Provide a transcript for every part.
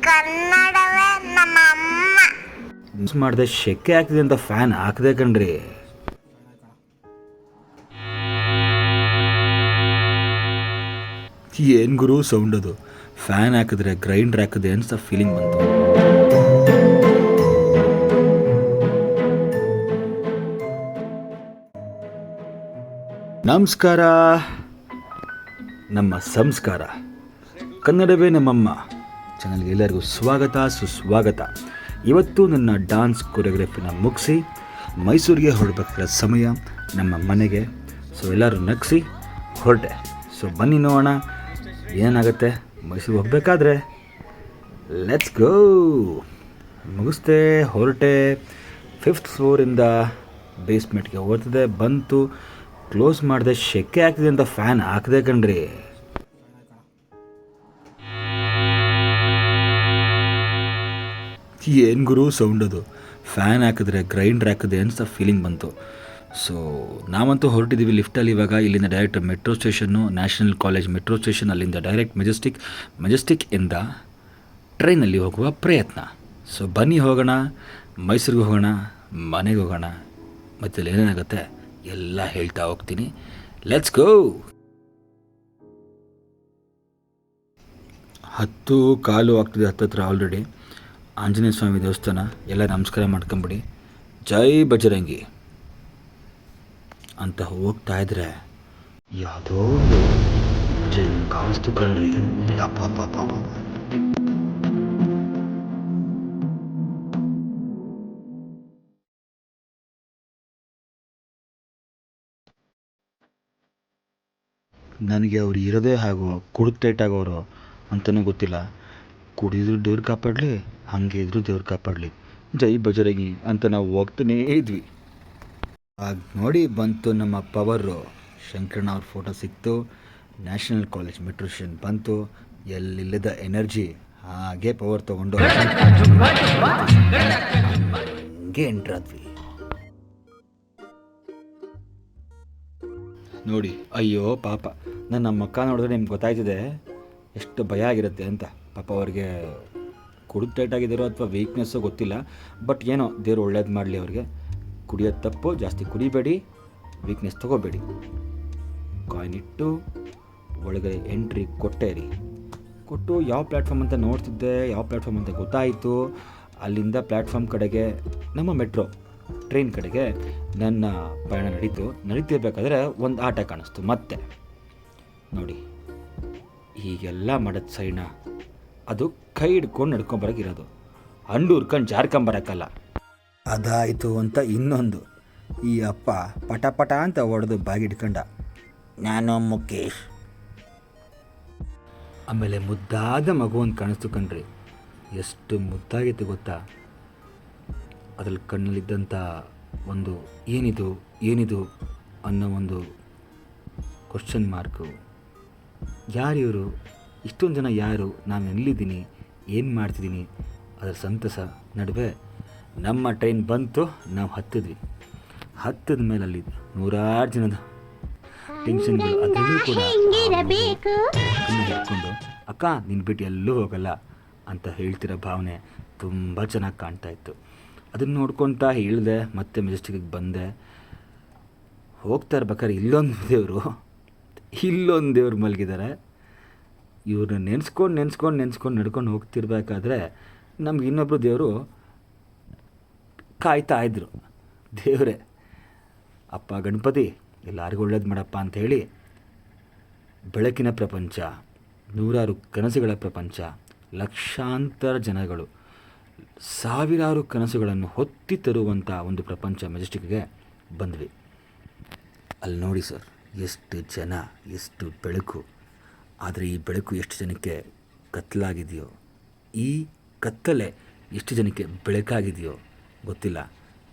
ಕನ್ನಡವೇ ನಮ್ಮ ಅಮ್ಮ. ಮಿಸ್ ಮಾಡಿದೆ ಶೆಕೆ ಹಾಕ್ತಿದೆ ಅಂತ ಫ್ಯಾನ್ ಹಾಕದೆ ಕಣ್ರಿ. ಏನು ಗುರು ಸೌಂಡ್ ಅದು? ಫ್ಯಾನ್ ಹಾಕಿದ್ರೆ ಗ್ರೈಂಡರ್ ಹಾಕಿದೆ ಅಂತ ಫೀಲಿಂಗ್ ಬಂತು? ನಮಸ್ಕಾರ. ನಮ್ಮ ಸಂಸ್ಕಾರ. ಕನ್ನಡವೇ ನಮ್ಮಮ್ಮ. ಚಾನಲ್ಗೆ ಎಲ್ಲರಿಗೂ ಸ್ವಾಗತ, ಸುಸ್ವಾಗತ. ಇವತ್ತು ನನ್ನ ಡಾನ್ಸ್ ಕೊರಿಯೋಗ್ರಫಿನ ಮುಗಿಸಿ, ಮೈಸೂರಿಗೆ ಹೊರಡಬೇಕಾದ ಸಮಯ ನಮ್ಮ ಮನೆಗೆ. ಸೊ ಎಲ್ಲರೂ ನಗಿಸಿ, ಹೊರಟೆ. ಸೊ ಬನ್ನಿ ನೋಡೋಣ, ಏನಾಗುತ್ತೆ? ಮೈಸೂರಿಗೆ ಹೋಗಬೇಕಾದ್ರೆ ಲೆಟ್ಸ್ ಗೋ ಮುಗಿಸ್ದೆ, ಹೊರಟೆ. ಫಿಫ್ತ್ ಫ್ಲೋರಿಂದ ಬೇಸ್ಮೆಂಟ್ಗೆ ಹೋಗ್ತದೆ ಬಂತು ಕ್ಲೋಸ್ ಮಾಡಿದೆ ಶೆಕೆ ಹಾಕಿದೆ ಅಂತ ಫ್ಯಾನ್ ಹಾಕದೆ ಕಣ್ರಿ. ಏನು ಗುರು ಸೌಂಡ್ ಅದು? ಫ್ಯಾನ್ ಹಾಕಿದ್ರೆ ಗ್ರೈಂಡರ್ ಹಾಕಿದೆ ಅಂತ ಫೀಲಿಂಗ್ ಬಂತು? ಸೊ ನಾವಂತೂ ಹೊರಟಿದ್ದೀವಿ ಲಿಫ್ಟಲ್ಲಿ ಇವಾಗ. ಇಲ್ಲಿಂದ direct metro station national college metro station ಅಲ್ಲಿಂದ ಡೈರೆಕ್ಟ್ ಮೆಜೆಸ್ಟಿಕ್ ಮೆಜೆಸ್ಟಿಕ್ ಇಂದ ಟ್ರೈನಲ್ಲಿ ಹೋಗುವ ಪ್ರಯತ್ನ. ಸೊ ಬನ್ನಿ ಹೋಗೋಣ, ಮೈಸೂರಿಗೆ ಹೋಗೋಣ, ಮನೆಗೆ ಹೋಗೋಣ. ಮತ್ತು ಏನೇನಾಗುತ್ತೆ? ಎಲ್ಲ ಹೇಳ್ತಾ ಹೋಗ್ತೀನಿ. ಲೆಟ್ಸ್ ಗೋ ಹತ್ತು, ಕಾಲು ಆಗ್ತಿದೆ ಹತ್ತತ್ರ ಆಲ್ರೆಡಿ ಆಂಜನೇಯ ಸ್ವಾಮಿ ದೇವಸ್ಥಾನ, ಎಲ್ಲ ನಮಸ್ಕಾರ ಮಾಡ್ಕೊಂಬಿಡಿ. ಜೈ ಬಜರಂಗಿ. ಅಂತ ಹೋಗ್ತಾ ಇದ್ರೆ ಯಾವುದೋ ಅಪ್ಪಪ್ಪಪ್ಪಪ್ಪ. ನನಗೆ ಅವ್ರು ಇರೋದೇ ಹಾಗೂ ಕುಡಿದು ಟೈಟ್ ಆಗೋರು ಅಂತಲೂ ಗೊತ್ತಿಲ್ಲ. ಕುಡಿದ್ರು ದೇವ್ರು ಕಾಪಾಡಲಿ, ಹಾಗೆ ಇದ್ರು ದೇವ್ರು ಕಾಪಾಡಲಿ. ಜೈ ಬಜರಂಗಿ ಅಂತ ನಾವು ಹೋಗ್ತಾನೇ ಇದ್ವಿ. ಆಗ ನೋಡಿ ಬಂತು ನಮ್ಮ ಪವರು. ಶಂಕರಣ್ಣ ಅವ್ರ ಫೋಟೋ ಸಿಕ್ತು. ನ್ಯಾಷನಲ್ ಕಾಲೇಜ್ ಮೆಟ್ರಿಷನ್ ಬಂತು. ಎಲ್ಲಿಲ್ಲದ ಎನರ್ಜಿ ಹಾಗೆ ಪವರ್ ತೊಗೊಂಡು ಹಂಗೆ ಎಂಟ್ರಾದ್ವಿ ನೋಡಿ, ಅಯ್ಯೋ ಪಾಪ. ನನ್ನ ಮಕ್ಕ ನೋಡಿದ್ರೆ ನಿಮ್ಗೆ ಗೊತ್ತಾಯ್ತಿದೆ. ಎಷ್ಟು ಭಯ ಆಗಿರುತ್ತೆ ಅಂತ. ಪಾಪ ಅವ್ರಿಗೆ ಕುಡಿದು ಟೈಟ್ ಆಗಿದ್ದಾರೋ ಅಥವಾ ವೀಕ್ನೆಸ್ಸೋ ಗೊತ್ತಿಲ್ಲ ಬಟ್ ಏನೋ ದೇವ್ರು ಒಳ್ಳೇದು ಮಾಡಲಿ ಅವ್ರಿಗೆ. ಕುಡಿಯೋದು ತಪ್ಪು, ಜಾಸ್ತಿ ಕುಡಿಬೇಡಿ ವೀಕ್ನೆಸ್ ತೊಗೋಬೇಡಿ. ಕಾಯಿನ್ ಇಟ್ಟು ಒಳಗಡೆ ಎಂಟ್ರಿ ಕೊಟ್ಟೆ ರೀ. ಕೊಟ್ಟು ಯಾವ ಪ್ಲ್ಯಾಟ್ಫಾರ್ಮ್ ಅಂತ ನೋಡ್ತಿದ್ದೆ, ಯಾವ ಪ್ಲ್ಯಾಟ್ಫಾರ್ಮ್ ಅಂತ ಗೊತ್ತಾಯಿತು. ಅಲ್ಲಿಂದ ಪ್ಲ್ಯಾಟ್ಫಾರ್ಮ್ ಕಡೆಗೆ, ನಮ್ಮ ಮೆಟ್ರೋ ಟ್ರೈನ್ ಕಡೆಗೆ ನನ್ನ ಪಯಣ ನಡೀತು. ನಡೀತಿರ್ಬೇಕಾದ್ರೆ ಒಂದು ಆಟ ಕಾಣಿಸ್ತು ಮತ್ತೆ. ನೋಡಿ, ಹೀಗೆಲ್ಲ ಮಾಡೋದು ಸೈಣ ಅದು ಕೈ ಹಿಡ್ಕೊಂಡು ನಡ್ಕೊಂಬರಕ್ಕಿರೋದು ಹಂಡು ಹುರ್ಕೊಂಡು ಜಾರ್ಕೊಂಬರಕ್ಕಲ್ಲ ಅದಾಯಿತು ಅಂತ ಇನ್ನೊಂದು. ಈ ಅಪ್ಪ ಪಟ ಪಟ ಅಂತ ಹೊಡೆದು ಬಾಗಿ ಹಿಡ್ಕೊಂಡ ನಾನು ಮುಖೇಶ್ ಆಮೇಲೆ ಮುದ್ದಾದ ಮಗು ಅಂತ ಕಾಣಿಸ್ತು ಕಣ್ರಿ. ಎಷ್ಟು ಮುದ್ದಾಗಿತ್ತು ಗೊತ್ತಾ? ಅದ್ರಲ್ಲಿ ಕಣ್ಣಲ್ಲಿದ್ದಂಥ ಒಂದು ಏನಿದು ಏನಿದು ಅನ್ನೋ ಒಂದು ಕ್ವಶನ್ ಮಾರ್ಕು ಯಾರಿವರು ಇಷ್ಟೊಂದು ಜನ ಯಾರು? ನಾನು ಎಲ್ಲಿದ್ದೀನಿ? ಏನು ಮಾಡ್ತಿದ್ದೀನಿ? ಅದರ ಸಂತಸ. ನಡುವೆ ನಮ್ಮ ಟ್ರೈನ್ ಬಂತು ನಾವು ಹತ್ತಿದ್ವಿ. ಹತ್ತದ ಮೇಲೆ ಅಲ್ಲಿ ನೂರಾರು ಜನದ ಟೆನ್ಷನ್ಗಳು ಅದರಲ್ಲೂ ಕೂಡ ಹಿಡ್ಕೊಂಡು ಅಕ್ಕ ನಿನ್ನ ಬಿಟ್ಟು ಎಲ್ಲೂ ಹೋಗಲ್ಲ ಅಂತ ಹೇಳ್ತಿರೋ ಭಾವನೆ ತುಂಬ ಚೆನ್ನಾಗಿ ಕಾಣ್ತಾ ಇತ್ತು. ಅದನ್ನು ನೋಡ್ಕೊತಾ ಹೇಳಿದೆ ಮತ್ತೆ ಮೆಜೆಸ್ಟಿಕ್ಗೆ ಬಂದೆ. ಹೋಗ್ತಾ ಇರ್ಬೇಕಾದ್ರೆ ಇಲ್ಲೊಂದು ದೇವರು ಇಲ್ಲೊಂದು ದೇವ್ರು ಮಲಗಿದ್ದಾರೆ ಇವ್ರನ್ನ ನೆನೆಸ್ಕೊಂಡು ನೆನೆಸ್ಕೊಂಡು ನೆನೆಸ್ಕೊಂಡು ನಡ್ಕೊಂಡು ಹೋಗ್ತಿರ್ಬೇಕಾದ್ರೆ ನಮ್ಗೆ ಇನ್ನೊಬ್ಬರು ದೇವರು ಕಾಯ್ತಾ ಇದ್ರು. ದೇವರೇ, ಅಪ್ಪ ಗಣಪತಿ, ಎಲ್ಲರಿಗೂ ಒಳ್ಳೇದು ಮಾಡಪ್ಪ ಅಂತ ಹೇಳಿ ಬೆಳಕಿನ ಪ್ರಪಂಚ, ನೂರಾರು ಕನಸುಗಳ ಪ್ರಪಂಚ, ಲಕ್ಷಾಂತರ ಜನಗಳು, ಸಾವಿರಾರು ಕನಸುಗಳನ್ನು ಹೊತ್ತಿ ತರುವಂಥ ಒಂದು ಪ್ರಪಂಚ ಮೆಜೆಸ್ಟಿಕ್ಗೆ ಬಂದ್ವಿ. ಅಲ್ಲಿ ನೋಡಿ ಸರ್, ಎಷ್ಟು ಜನ, ಎಷ್ಟು ಬೆಳಕು. ಆದರೆ ಈ ಬೆಳಕು ಎಷ್ಟು ಜನಕ್ಕೆ ಕತ್ತಲಾಗಿದೆಯೋ, ಈ ಕತ್ತಲೆ ಎಷ್ಟು ಜನಕ್ಕೆ ಬೆಳಕಾಗಿದೆಯೋ ಗೊತ್ತಿಲ್ಲ.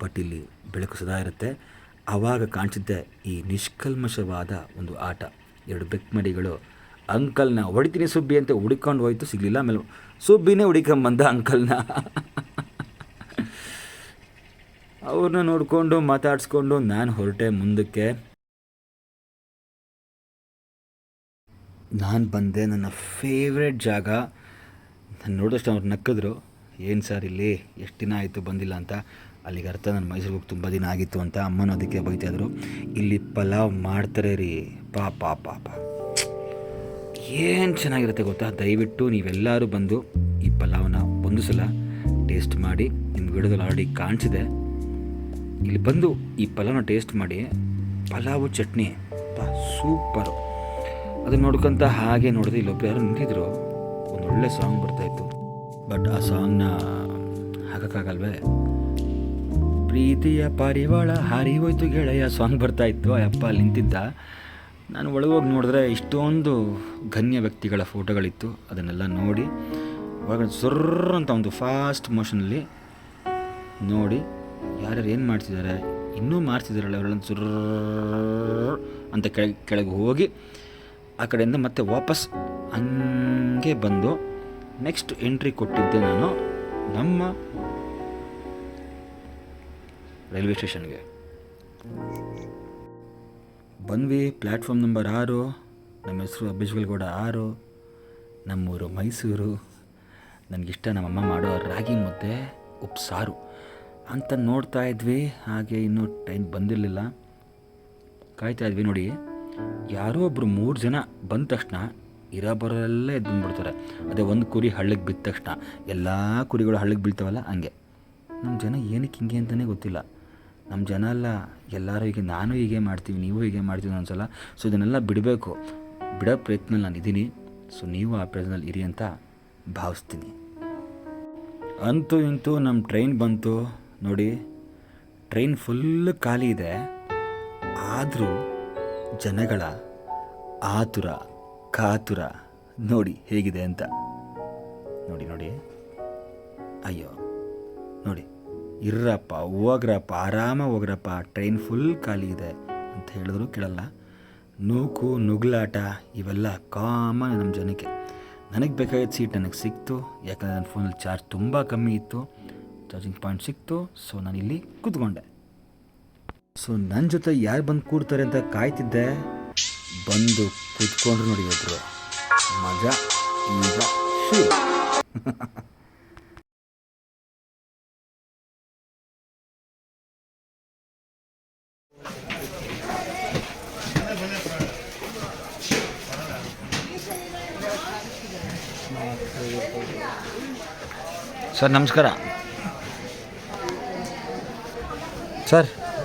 ಬಟ್ ಇಲ್ಲಿ ಬೆಳಕು ಸದಾ ಇರುತ್ತೆ. ಆವಾಗ ಕಾಣಿಸಿದ್ದೆ ಈ ನಿಷ್ಕಲ್ಮಶವಾದ ಒಂದು ಆಟ. ಎರಡು ಬೆಕ್ಮಡಿಗಳು, ಅಂಕಲ್ನ ಹೊಡಿತೀನಿ ಸುಬ್ಬಿ ಅಂತ ಹುಡುಕೊಂಡು ಹೋಯ್ತು, ಸಿಗಲಿಲ್ಲ. ಆಮೇಲೆ ಸುಬ್ಬಿನೇ ಹುಡಿಕೊಂಬಂದ ಅಂಕಲ್ನ. ಅವ್ರನ್ನ ನೋಡಿಕೊಂಡು ಮಾತಾಡಿಸ್ಕೊಂಡು ನಾನು ಹೊರಟೆ ಮುಂದಕ್ಕೆ. ನಾನು ಬಂದೆ, ನನ್ನ ಫೇವ್ರೆಟ್ ಜಾಗ. ನಾನು ನೋಡಿದಷ್ಟು ಅವ್ರು ನಕ್ಕಿದ್ರು, ಏನು ಸರ್ ಇಲ್ಲಿ? ಎಷ್ಟು ದಿನ ಆಯಿತು ಬಂದಿಲ್ಲ ಅಂತ? ಅಲ್ಲಿಗೆ ಅರ್ಥ ನನ್ನ ಮೈಸೂರಿಗೆ ತುಂಬ ದಿನ ಆಗಿತ್ತು ಅಂತ ಅಮ್ಮನೂ ಅದಕ್ಕೆ ಬೈತಾಯಿದ್ರು ಇಲ್ಲಿ ಪಲಾವ್ ಮಾಡ್ತಾರೆ ರೀ. ಪಾ ಪಾ ಪಾ ಪಾ. ಏನು ಚೆನ್ನಾಗಿರುತ್ತೆ ಗೊತ್ತಾ? ದಯವಿಟ್ಟು ನೀವೆಲ್ಲರೂ ಬಂದು ಈ ಪಲಾವ್ನ ಒಂದು ಸಲ ಟೇಸ್ಟ್ ಮಾಡಿ ನಿಮ್ಮ ವಿಡಿಯೋದಲ್ಲಿ ಆಲ್ರೆಡಿ ಕಾಣಿಸಿದೆ. ಇಲ್ಲಿ ಬಂದು ಈ ಪಲಾವ್ನ ಟೇಸ್ಟ್ ಮಾಡಿ, ಪಲಾವು ಚಟ್ನಿ ಸೂಪರು. ಅದನ್ನ ನೋಡ್ಕೊಂತ ಹಾಗೆ ನೋಡಿದ್ರೆ ಇಲ್ಲೊಬ್ರು ಯಾರು ನಿಂತಿದ್ರು ಒಂದು ಒಳ್ಳೆ ಸಾಂಗ್ ಬರ್ತಾಯಿತ್ತು ಬಟ್ ಆ ಸಾಂಗ್ನ ಹಾಕೋಕ್ಕಾಗಲ್ವೇ? ಪ್ರೀತಿಯ ಪಾರಿವಾಳ ಹಾರಿ ಹೋಯ್ತು ಗೆಳೆಯ ಸಾಂಗ್ ಬರ್ತಾ ಇತ್ತು. ಆ ಅಪ್ಪ ಅಲ್ಲಿ ನಿಂತಿದ್ದ. ನಾನು ಒಳಗೋಗಿ ನೋಡಿದ್ರೆ ಇಷ್ಟೊಂದು ಗಣ್ಯ ವ್ಯಕ್ತಿಗಳ ಫೋಟೋಗಳಿತ್ತು. ಅದನ್ನೆಲ್ಲ ನೋಡಿ, ಒಳಗಡೆ ಸುರ್ರ್ ಅಂತ ಒಂದು ಫಾಸ್ಟ್ ಮೋಷನಲ್ಲಿ ನೋಡಿ, ಯಾರ್ಯಾರು ಏನು ಮಾಡ್ತಿದ್ದಾರೆ, ಇನ್ನೂ ಮಾಡ್ತಿದ್ದಾರಲ್ಲ ಅವರನ್ನು ಸುರ್ರ ಅಂತ ಕೆಳಗೆ ಕೆಳಗೆ ಹೋಗಿ ಆ ಕಡೆಯಿಂದ ಮತ್ತೆ ವಾಪಸ್ ಹಂಗೆ ಬಂದು ನೆಕ್ಸ್ಟ್ ಎಂಟ್ರಿ ಕೊಟ್ಟಿದ್ದೆ ನಾನು ನಮ್ಮ ರೈಲ್ವೆ ಸ್ಟೇಷನ್ಗೆ. ಬಂದ್ವಿ ಪ್ಲ್ಯಾಟ್ಫಾರ್ಮ್ ನಂಬರ್ ಆರು, ನಮ್ಮ ಹೆಸರು ಅಭಿಜ್ವಲ್ಗೌಡ ಆರು, ನಮ್ಮೂರು ಮೈಸೂರು. ನನಗಿಷ್ಟ ನಮ್ಮಮ್ಮ ಮಾಡೋ ರಾಗಿ ಮುದ್ದೆ, ಉಪ್ಸಾರು ಅಂತ ನೋಡ್ತಾ ಇದ್ವಿ, ಹಾಗೆ ಇನ್ನೂ ಟೈಮ್ ಬಂದಿರಲಿಲ್ಲ. ಕಾಯ್ತಾ ಇದ್ವಿ ನೋಡಿ. ಯಾರೋ ಒಬ್ಬರು ಮೂರು ಜನ ಬಂದ ತಕ್ಷಣ ಇರೋ ಬರೋರೆಲ್ಲ ಎದ್ದು ಬಂದ್ಬಿಡ್ತಾರೆ ಅದೇ ಒಂದು ಕುರಿ ಹಳ್ಳಿಗೆ ಬಿದ್ದ ತಕ್ಷಣ ಎಲ್ಲ ಕುರಿಗಳು ಹಳ್ಳಿಗೆ ಬೀಳ್ತಾವಲ್ಲ ಹಂಗೆ. ನಮ್ಮ ಜನ ಏನಕ್ಕೆ ಹಿಂಗೆ ಅಂತಲೇ ಗೊತ್ತಿಲ್ಲ. ನಮ್ಮ ಜನ ಎಲ್ಲ ಎಲ್ಲರೂ ಹೀಗೆ, ನಾನು ಹೀಗೆ ಮಾಡ್ತೀವಿ, ನೀವು ಹೀಗೆ ಮಾಡ್ತೀವಿ ಅನ್ಸಲ್ಲ. ಸೊ ಇದನ್ನೆಲ್ಲ ಬಿಡಬೇಕು. ಬಿಡೋ ಪ್ರಯತ್ನ ನಾನು ಇದ್ದೀನಿ ಸೊ ನೀವು ಆ ಪ್ರಯತ್ನದಲ್ಲಿ ಇರಿ ಅಂತ ಭಾವಿಸ್ತೀನಿ. ಅಂತೂ ಇಂತೂ ನಮ್ಮ ಟ್ರೈನ್ ಬಂತು. ನೋಡಿ, ಟ್ರೈನ್ ಫುಲ್ ಖಾಲಿ ಇದೆ. ಆದರೂ ಜನಗಳ ಆತುರ, ಕಾತುರ ನೋಡಿ ಹೇಗಿದೆ ಅಂತ. ನೋಡಿ ನೋಡಿ. ಅಯ್ಯೋ, ನೋಡಿ. ಇರ್ರಪ್ಪ, ಹೋಗ್ರಪ್ಪ, ಆರಾಮ ಹೋಗ್ರಪ್ಪ. ಟ್ರೈನ್ ಫುಲ್ ಖಾಲಿ ಇದೆ ಅಂತ ಹೇಳಿದ್ರು, ಕೇಳಲ್ಲ. ನೂಕು, ನುಗ್ಲಾಟ, ಇವೆಲ್ಲ ಕಾಮನ್ ನಮ್ಮ ಜನಕ್ಕೆ. ನನಗೆ ಬೇಕಾಗಿದ್ದ ಸೀಟ್ ನನಗೆ ಸಿಕ್ತು. ಯಾಕಂದರೆ ನನ್ನ ಫೋನಲ್ಲಿ ಚಾರ್ಜ್ ತುಂಬ ಕಮ್ಮಿ ಇತ್ತು. ಚಾರ್ಜಿಂಗ್ ಪಾಯಿಂಟ್ ಸಿಕ್ತು. ಸೊ ನಾನು ಇಲ್ಲಿ ಕೂತ್ಕೊಂಡೆ. ಸೊ ನನ್ನ ಜೊತೆ ಯಾರು ಬಂದು ಕೂಡ್ತಾರೆ ಅಂತ ಕಾಯ್ತಿದ್ದೆ, ಬಂದು ಕೂತ್ಕೊಂಡ್ರು ನೋಡಿ ಒಬ್ರು. ಮಜಾ ಈಗ ಸರ್, ನಮಸ್ಕಾರ. Sir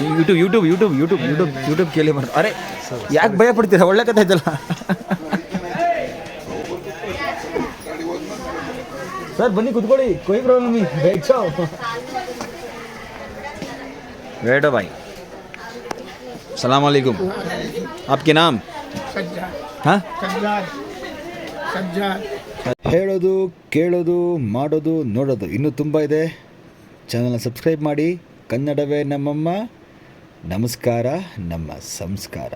YouTube YouTube YouTube YouTube YouTube YouTube के लिए बन रहा अरे ಯಾಕೆ ಭಯ ಪಡ್ತೀರಾ ಒಳ್ಳೆ ಕಥೆ ಇದಲ್ಲ ಸರ್ ಬನ್ನಿ ಕುತ್ಕೊಳ್ಳಿ कोई प्रॉब्लम नहीं बैठो बैठो भाई सलाम वालेकुम आपके नाम हाँ ಹೇಳೋದು ಕೇಳೋದು ಮಾಡೋದು ನೋಡೋದು ಇನ್ನೂ ತುಂಬ ಇದೆ ಚಾನಲ್ನ ಸಬ್ಸ್ಕ್ರೈಬ್ ಮಾಡಿ ಕನ್ನಡವೇ ನಮ್ಮಮ್ಮ ನಮಸ್ಕಾರ ನಮ್ಮ ಸಂಸ್ಕಾರ.